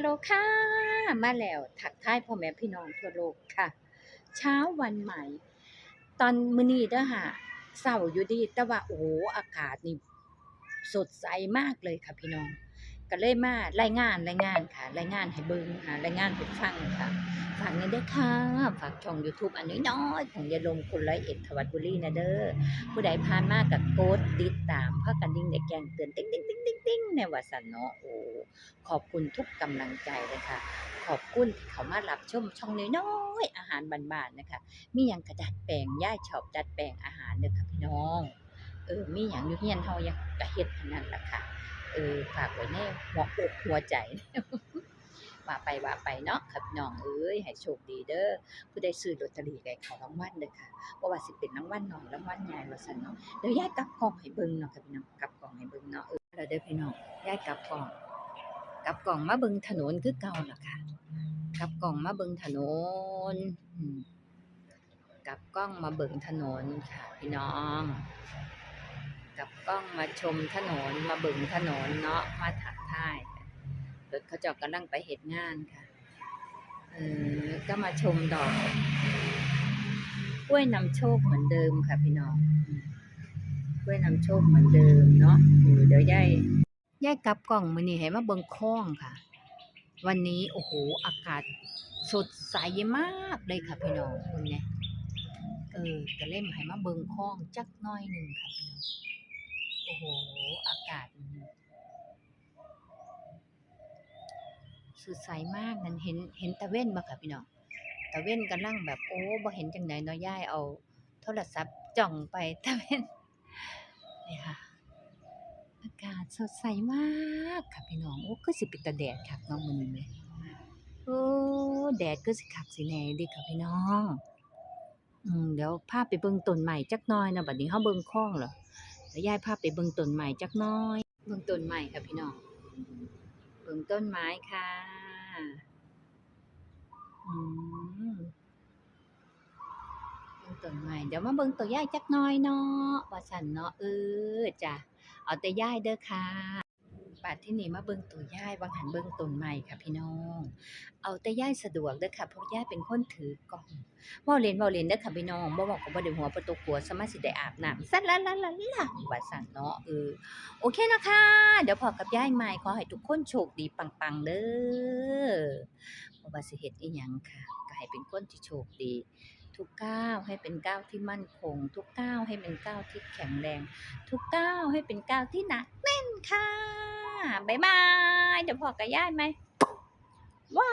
ฮัลโหลค่ะ มาแล้วถักท้ายพ่อแม่พี่น้องทั่วโลกค่ะ เช้าวันใหม่ ตอนมื้อนี้เด้อค่ะเศร้าอยู่ดี แต่ว่าโอ้อากาศนี่สดใสมากเลยค่ะพี่น้อง ก็เลยมารายงานรายงานค่ะ รายงานให้เบิ่งค่ะรายงานให้ฟังค่ะฝากหน่อยเด้อค่ะฝากช่องยูทูบอันน้อยๆของยาลมคนร้อยเอ็ดถวัดบุรีนะเด้อผู้ใดผ่านมาก็กดติดตามพากันดิ่งได้แจ้งเตือนติ๊งๆๆๆๆในว่าซั่นเนาะโอ้ขอบคุณทุกกำลังใจเลยค่ะ ขอบคุณที่เขามารับชมช่องน้อยๆอาหารบานๆนะคะ มีหยังก็ดัดแปลงย่าชอบดัดแปลงอาหารเด้อค่ะพี่น้องเออมีหยังอยู่เฮียนเฮาหยังก็เฮ็ดอันนั้นละค่ะ เออฝากไว้ในหัวอกหัวใจว่าไปว่าไปเนาะค่ะพี่น้องเอ้ยให้โชคดีเด้อผู้ใดซื้อลอตเตอรี่ก็ให้เขารางวัลเด้อค่ะบ่ว่าสิเป็นรางวัลน้อยรางวัลใหญ่ว่าซั่นเนาะเดี๋ยวยายกลับกล่องให้เบิ่งเนาะค่ะพี่น้องกลับกล่องให้เบิ่งเนาะเออแล้วเด้อพี่น้องยายกลับกล่องกลับกล่องมาเบิ่งถนนคือเก่าล่ะค่ะกลับกล่องมาเบิ่งถนนกลับกล้องมาเบิ่งถนนค่ะพี่น้อง กับกล้องมาชมถนนมาเบิ่งถนนเนาะมาทักท่ายรถเขาจ้ากำลังไปเฮ็ดงานค่ะเออก็มาชมดอกกล้วยนำโชคเหมือนเดิมค่ะพี่น้องกล้วยนำโชคเหมือนเดิมเนาะเออเดี๋ยวยายยายกลับกล่องมือนี้ให้มาเบิ่งคล้องค่ะ วันนี้โอ้โหอากาศสดใสมากเลยค่ะพี่น้องเบิ่งแหน่เออก็เล่มให้มาเบิ่งคล้องจักน้อยหนึ่งค่ะพี่น้อง โอ้โห อากาศ สดใสมากนั่นเห็นเห็นตะเว้นบ่ค่ะพี่น้องตะเว้นกำลังแบบโอ้บ่เห็นจังไดเนาะยายเอาโทรศัพท์จ้องไปตะเว้นนี่ค่ะอากาศสดใสมากค่ะพี่น้องโอ้คือสิเป็นตาแดดคักเนาะมื้อนี้แหมโอ้แดดคือสิคักสิแน่ด้ค่ะพี่น้อง อืมเดี๋ยวพาไปเบิ่งต้นไม้จักหน่อยนะบัดนี้เฮาเบิ่งคลองแล้วเแล้วยายพาไปเบิ่งต้นไม้จักน้อย เบิ่งต้นไม้ค่ะพี่น้อง เบิ่งต้นไม้ค่ะอืมเบิ่งต้นไม้เดี๋ยวมาเบิ่งตัวยายจักน้อยเนาะว่าฉันเนาะเออจ้ะเอาแต่ยายเด้อค่ะ บัดที่นี่มาเบิ่งตัวย่ายบางหันเบิ่งต้นไม้ค่ะพี่น้อง เอาแต่ย่ายสะดวกเด้อค่ะเพราะยายเป็นคนถือกล้องว้าเล่นว้าเล่นเด้อค่ะพี่น้องบ่เว้าก็บ่ได้หัวบ่ตกหัวสามาสิได้อาบน้ำซัดละละละละว่าซั่นเนาะเออโอเคนะคะ เดี๋ยวพอกับย่ายใหม่ขอให้ทุกคนโชคดีปังๆเด้อบ่ว่าสิเฮ็ดอีหยังค่ะ ก็ให้เป็นคนที่โชคดีทุกก้าวให้เป็นก้าวที่มั่นคง ทุกก้าวให้เป็นก้าวที่แข็งแรง ทุกก้าวให้เป็นก้าวที่หนักแน่นค่ะ บ๊ายบาย เดี๋ยวพอกับญาติไหมว้า